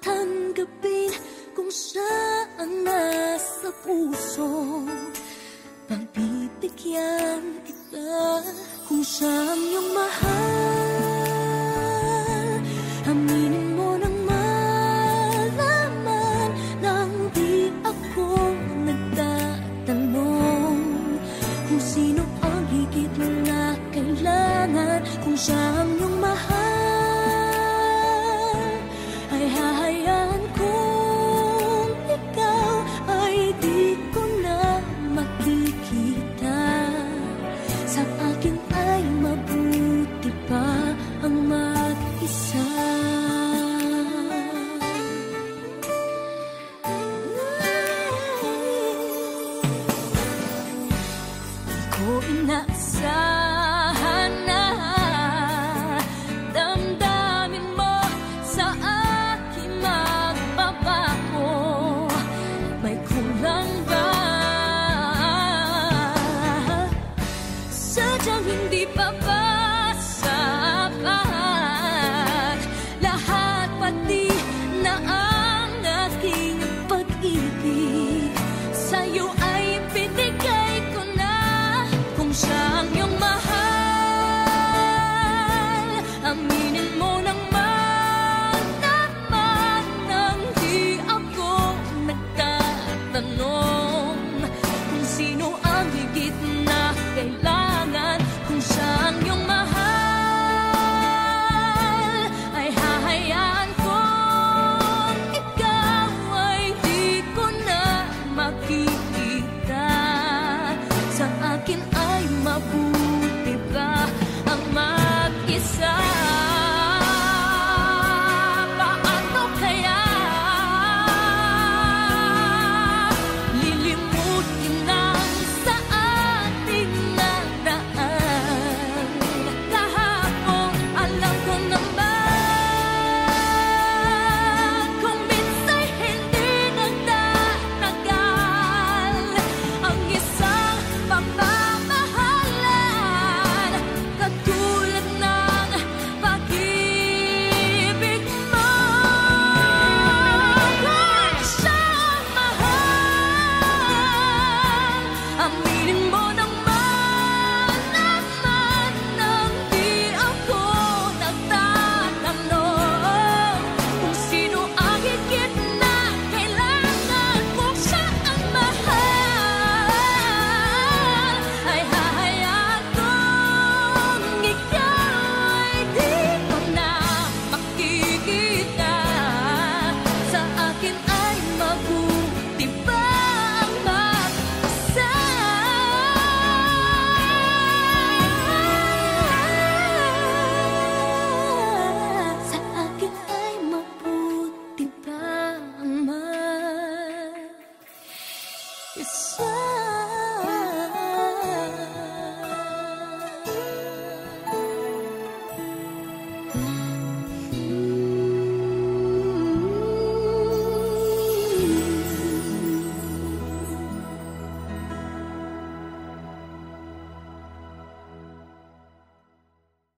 tanggapin kung siya ang nasa puso. Pagbibigyan kita kung siya ang iyong mahal. Aminin mo nang malaman nang di ako nagtatanong kung sino ang higit na kailangan kung siya ang lahat pati